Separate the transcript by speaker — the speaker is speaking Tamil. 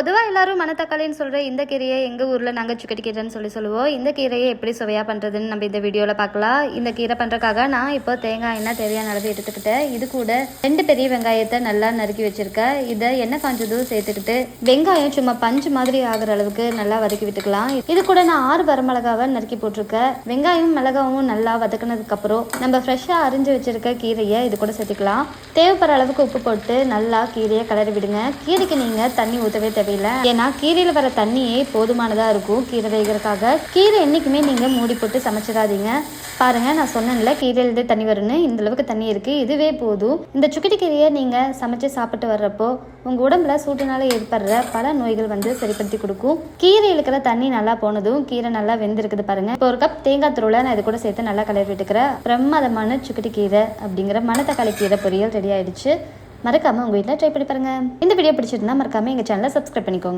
Speaker 1: பொதுவாக எல்லாரும் மணத்தக்காளின்னு சொல்கிற இந்த கீரையை எங்கள் ஊரில் நாங்கள் சுக்கடி கீரைன்னு சொல்லி சொல்லுவோம். இந்த கீரையை எப்படி சுவையாக பண்ணுறதுன்னு நம்ம இந்த வீடியோவில் பார்க்கலாம். இந்த கீரை பண்ணுறக்காக நான் இப்போ தேங்காய் எண்ணெய் தேவையான அளவு எடுத்துக்கிட்டேன். இது கூட ரெண்டு பெரிய வெங்காயத்தை நல்லா நறுக்கி வச்சுருக்கேன். இதை எண்ணெய் காஞ்சதும் சேர்த்துக்கிட்டு வெங்காயம் சும்மா பஞ்சு மாதிரி ஆகிற அளவுக்கு நல்லா வதக்கி விட்டுக்கலாம். இது கூட நான் ஆறு வரமிளகாவை நறுக்கி போட்டிருக்கேன். வெங்காயம் மிளகாவும் நல்லா வதக்குனதுக்கப்புறம் நம்ம ஃப்ரெஷ்ஷாக அரிஞ்சு வச்சுருக்க கீரையை இது கூட சேர்த்துக்கலாம். தேவைப்படுற அளவுக்கு உப்பு போட்டு நல்லா கீரையை கிளறி விடுங்க. கீரைக்கு நீங்கள் தண்ணி ஊற்றவே தேவையில்லை. ஏன்னா கீரையில் வர தண்ணியே போதுமானதாக இருக்கும். கீரை வேகிறதுக்காக. கீரை என்றைக்குமே நீங்கள் மூடி போட்டு சமைச்சிடாதீங்க. பாருங்கள் நான் சொன்னேன்ல கீரையிலேருந்து தண்ணி வரும்னு. இந்த அளவுக்கு தண்ணி இருக்குது இதுவே போதும். இந்த சுக்கிட்டி கீரையை நீங்கள் சமைச்சு சாப்பிட்டு வர்றப்போ உங்கள் உடம்புல சூட்டுனால ஏற்படுற பல நோய்கள் வந்து சரிப்படுத்தி கொடுக்கும். கீரை இருக்கிற தண்ணி நல்லா போனதும் கீரை நல்லா வெந்திருக்குது பாருங்க. இப்போ ஒரு கப் தேங்காய் துருளை நான் இது கூட சேர்த்து நல்லா கலர் விட்டுக்கிறேன். பிரமாதமான சுக்கிட்டி கீரை அப்படிங்கிற மணத்தக்காளி கீரை பொரியல் ரெடி ஆயிடுச்சு. மறக்காமல் உங்கள் வீட்டில் ட்ரை பண்ணி பாருங்கள் இந்த வீடியோ பிடிச்சிருந்தா மறக்காமல் எங்கள் சேனலை சப்ஸ்கிரைப் பண்ணிக்கோங்க.